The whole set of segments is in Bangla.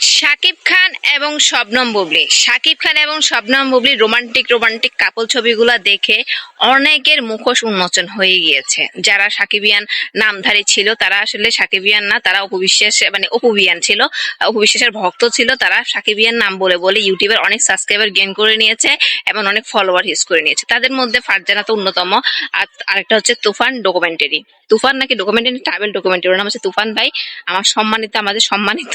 শাকিব খান এবং শবনম বুবলি। শাকিব খান এবং Shabnam Bubly romantic romantic couple ছবিগুলো দেখে অনেকের মুখোশ উন্মোচন হয়ে গিয়েছে। যারা সাকিবিয়ান নামধারী ছিল, তারা আসলে সাকিবিয়ান না, তারা অপবিশ্বাস মানে অপুবিয়ান ছিল, অপবিশ্বাসের ভক্ত ছিল, তারা সাকিবিয়ান নাম বলে বলে ইউটিউবের অনেক সাবস্ক্রাইবার গেন করে নিয়েছে এবং অনেক ফলোয়ার হিস করে নিয়েছে। তাদের মধ্যে ফারজানা তো অন্যতম, আর আরেকটা হচ্ছে তুফান ডকুমেন্টারি তুফান নাকি ডকুমেন্টারি ট্রাভেল ডকুমেন্টারি নাম হচ্ছে তুফান ভাই। আমার সম্মানিত, আমাদের সম্মানিত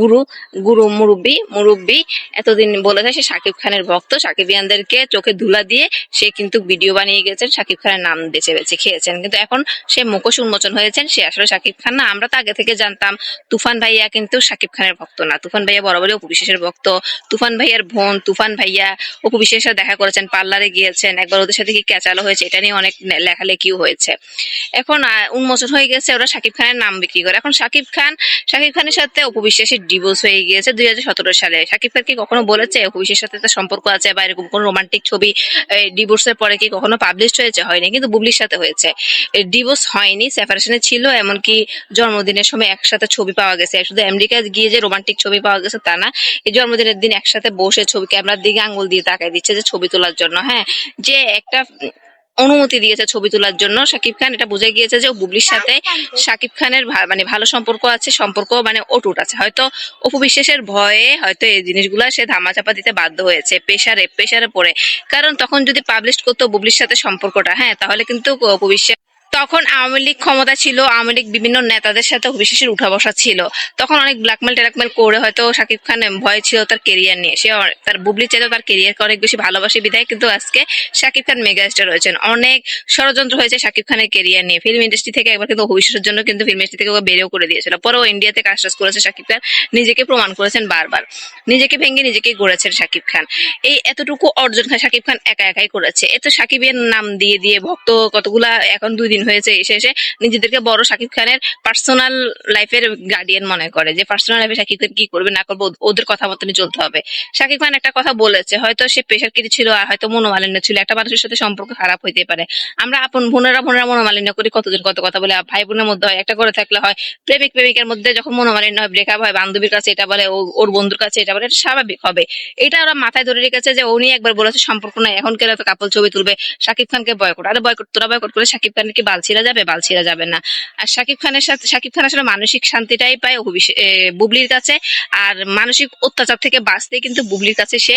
গুরু গুরু মুরব্বী মুরব্বী এতদিন বলেছে সে শাকিব খানের ভক্ত। শাকিব ইয়ানদেরকে চোখে ধুলা দিয়ে সে কিন্তু ভিডিও বানিয়ে গেছেন শাকিব খানের নাম বেছে বেছে খেয়েছেন। কিন্তু এখন সে মুখোশ উন্মোচন হয়েছেন, সে আসলে শাকিব খান না। আমরা তো আগে থেকে জানতাম, তুফান ভাইয়া কিন্তু শাকিব খানের ভক্ত না। তুফান ভাইয়া বরাবরই অপু বিশ্বাসের ভক্ত। তুফান ভাইয়ার বোন তুফান ভাইয়া অপু দেখা করেছেন, পার্লারে গিয়েছেন। একবার ওদের সাথে কি ক্যাচালো হয়েছে, এটা নিয়ে অনেক লেখালেখিও হয়েছে। এখন উন্মোচন হয়ে গেছে, ওরা শাকিব খানের নাম বিক্রি করে। এখন শাকিব খান শাকিব খানের সাথে অপু ডিভোর্স হয়ে গিয়েছে দুই হাজার সতেরো সালে। শাকিব খান কি কখনো বলেছে বিশ্বাসের সাথে তার সম্পর্ক আছে বা এরকম কোনো রোমান্টিক ছবি ডিভোর্সের পরে কি কখনো পাবলিশ হয়েছে? হয়নি, কিন্তু বুবলির সাথে হয়েছে। ডিভোর্স হয়নি সেপারেশনে ছিল, এমনকি জন্মদিনের সময় একসাথে ছবি পাওয়া গেছে। শুধু আমেরিকায় গিয়ে যে রোমান্টিক ছবি পাওয়া গেছে তা না, এই জন্মদিনের দিন একসাথে বসে ছবি ক্যামেরার দিকে আঙ্গুল দিয়ে তাকাই দিচ্ছে যে ছবি তোলার জন্য। হ্যাঁ যে একটা অনুমতি দিয়েছে ছবি তোলার জন্য সাকিব খান। এটা বুঝে গিয়েছে যে বুবলির সাথে সাকিব খানের মানে ভালো সম্পর্ক আছে সম্পর্ক মানে অটুট আছে। হয়তো অপু বিশ্বাসের ভয়ে হয়তো এই জিনিসগুলো সে ধামাচাপা দিতে বাধ্য হয়েছে পেশারে পেশারে পড়ে। কারণ তখন যদি পাবলিশ করতো বুবলির সাথে সম্পর্কটা হ্যাঁ তাহলে কিন্তু অপু বিশ্বাস তখন আওয়ামী লীগ ক্ষমতা ছিল, আওয়ামী লীগ বিভিন্ন নেতাদের সাথে অবিশ্বাসের উঠা বসা ছিল। তখন অনেক ব্ল্যাকমেল ট্যাকমেল করে হয়তো শাকিব খান ভয় ছিল তার কেরিয়ার নিয়ে। সে তার বুবলি চাইতো তার কেরিয়ারকে অনেক বেশি ভালোবাসে। বিধায় কিন্তু আজকে শাকিব খান মেগাস্টার রয়েছেন। অনেক ষড়যন্ত্র হয়েছে শাকিব খানের কেরিয়ার নিয়ে। ফিল্ম ইন্ডাস্ট্রি থেকে একবার কিন্তু ভবিষ্যতের জন্য কিন্তু ফিল্ম ইন্ডাস্ট্রি থেকে ওকে বেরেও করে দিয়েছিল। পরেও ইন্ডিয়াতে কাজ টাজ করেছে শাকিব খান। নিজেকে প্রমাণ করেছেন বারবার। নিজেকে ভেঙে নিজেকে গড়েছেন শাকিব খান। এই এতটুকু অর্জন খান শাকিব খান একা একাই করেছে। এত শাকিবের নাম দিয়ে দিয়ে ভক্ত কতগুলা এখন দুই দিন হয়েছে এসে এসে নিজেদেরকে বড় শাকিব খানের পার্সোনাল লাইফের গার্ডিয়ান মনে করে যে পার্সোনাল লাইফে শাকিব খান কি করবে, না করবে ওদের কথা মতনই চলতে হবে। শাকিব খান একটা কথা বলেছে, হয়তো সে পেশার কিছু ছিল আর হয়তো মনোমালিন্য ছিল, একটা মানুষের সাথে সম্পর্ক খারাপ হইতে পারে। আমরা আপন বোনেরা বোনেরা মনোমালিন্য করি, কতদিন কত কথা বলে ভাই বোনের মধ্যে হয়, একটা করে থাকলে হয়, প্রেমিক প্রেমিকের মধ্যে যখন মনোমালিন্য হয় ব্রেকআপ হয়, বান্ধবীর কাছে এটা বলে ওর বন্ধুর কাছে এটা বলে স্বাভাবিক হবে। এটা ওরা মাথায় ধরে রেখেছে যে উনি একবার বলেছে, সম্পর্ক নাই, এখন কেন তো কাপল ছবি তুলবে, শাকিব খানকে বয়কট আরে বয়কট তোরা বয়কট করে শাকিব খানের কি বালছিরা যাবে বালছিরা যাবে না। আর শাকিব খানের সাথে, শাকিব খান আসলে মানসিক শান্তিটাই পায় বুবলির কাছে। আর মানসিক অত্যাচার থেকে বাঁচতে কিন্তু বুবলির কাছে সে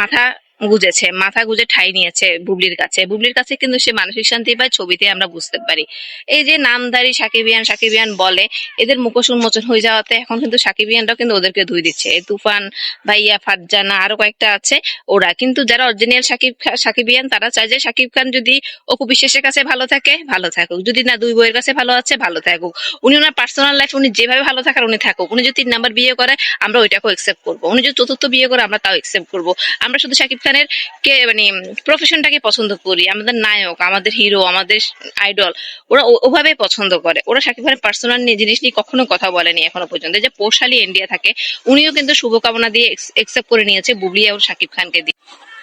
মাথা গুজেছে, মাথা গুজে ঠাই নিয়েছে বুবলির কাছে। বুবলির কাছে কিন্তু সে মানসিক শান্তি পায়, ছবিতে আমরা বুঝতে পারি। এই যে নামধারী সাকিবিয়ান সাকিবিয়ান বলে, এদের মুখোশ উন্মোচন হয়ে যাওয়াতে এখন কিন্তু সাকিবিয়ানরাও কিন্তু ওদেরকে ধুই দিচ্ছে। তুফান, ভাইয়া, ফারজানা, আরও কয়েকটা আছে ওরা। কিন্তু যারা অরিজিনাল সাকিব সাকিবিয়ান, তারা চায় যে সাকিব খান যদি অপু বিশ্বাসের কাছে ভালো থাকে, ভালো থাকুক। যদি না দুই বইয়ের কাছে ভালো আছে, ভালো থাকুক। উনি ওনার পার্সোনাল লাইফ উনি যেভাবে ভালো থাকার উনি থাকুক। উনি যদি তিন নাম্বার বিয়ে করে, আমরা ওইটাকেও একসেপ্ট করব। উনি যদি চতুর্থ বিয়ে করে, আমরা তাও একসেপ্ট করব। আমরা শুধু সাকিব খানের কে মানে প্রফেশনটাকে পছন্দ করি। আমাদের নায়ক, আমাদের হিরো আমাদের আইডল ওরা ওভাবে পছন্দ করে। ওরা শাকিব খানের পার্সোনাল নিয়ে, জিনিস নিয়ে কখনো কথা বলেনি এখনও পর্যন্ত। যে পোশালী ইন্ডিয়া থাকে, উনিও কিন্তু শুভকামনা দিয়ে একসেপ্ট করে নিয়েছে, বুবলিয়া ও শাকিব খানকে দিয়ে।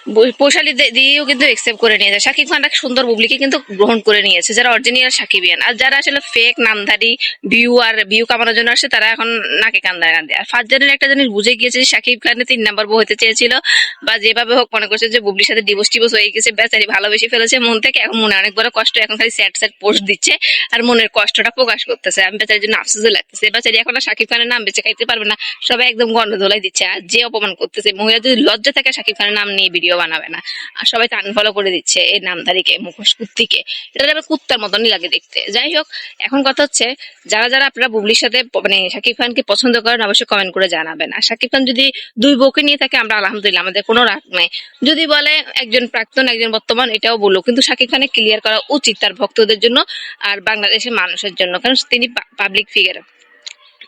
বু- পৌশালী দিয়েও কিন্তু একসেপ্ট করে নিয়েছে। শাকিব খান একটা সুন্দর বুবলিকে কিন্তু গ্রহণ করে নিয়েছে, যারা অরিজিনাল সাকিবিয়ান। আর যারা আসলে ফেক নামধারী ভিউ আর ভিউ কামানোর জন্য আসে, তারা এখন নাকে কান্দায় কান্দে আর ফারজানের একটা জিনিস বুঝে গিয়েছে যে শাকিব খানের তিন নাম্বার বউ হতে চেয়েছিল, বা যেভাবে হোক মনে করছে যে বুবলির সাথে ডিভোর্স টিভোর্স হয়ে গেছে, বেচারি ভালোবেসে ফেলেছে মন থেকে, এখন মনে অনেক বড় কষ্ট, এখন খালি স্যাড স্যাড পোস্ট দিচ্ছে, আর মনের কষ্টটা প্রকাশ করতেছে। আমি বেচারির জন্য আফসোসও লাগতেছে। বেচারি এখন আর শাকিব খানের নাম বেঁচে খাইতে পারবে না, সবাই একদম গন্ধ ধোলাই দিচ্ছে। আর যে অপমান করতেছে, মহিলা যদি লজ্জা থাকে শাকিব খানের নাম নিয়ে ভিডিও বানাবে না। আর সবাই তো আনফলো করে দিচ্ছে এই নামধারীকে মুখোশ কুত্তিকে এটা আবার কুত্তার মতনই লাগে দেখতে। যাই হোক, এখন কথা হচ্ছে, যারা যারা আপনারা বুবলির সাথে মানে শাকিব খানকে পছন্দ করেন, অবশ্যই কমেন্ট করে জানাবেন। আর শাকিব খান যদি দুই বউকে নিয়ে থাকে, আমরা আলহামদুলিল্লাহ, আমাদের কোনো রাগ নাই। যদি বলে একজন প্রাক্তন, একজন বর্তমান, এটাও বলল কিন্তু শাকিব খানের ক্লিয়ার করা উচিত তার ভক্তদের জন্য আর বাংলাদেশের মানুষের জন্য। কারণ তিনি পাবলিক ফিগার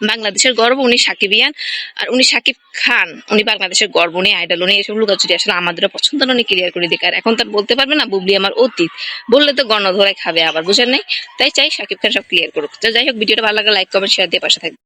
বাংলাদেশের গর্ব উনি সাকিবিয়ান আর উনি সাকিব খান, উনি বাংলাদেশের গর্ব, উনি আইডল উনি এসব লুকাচুরি আসলে আমাদের পছন্দ উনি ক্লিয়ার করে দিক। আর এখন তার বলতে পারবে না, বুবলি আমার অতীত। বললে তো গণ ধরে খাবে, আবার বুঝেন নাই। তাই চাই সাকিব খান সব ক্লিয়ার করুক। যাই হোক, ভিডিওটা ভালো লাগে লাইক কমেন্ট শেয়ার দিয়ে পাশে থাকবে।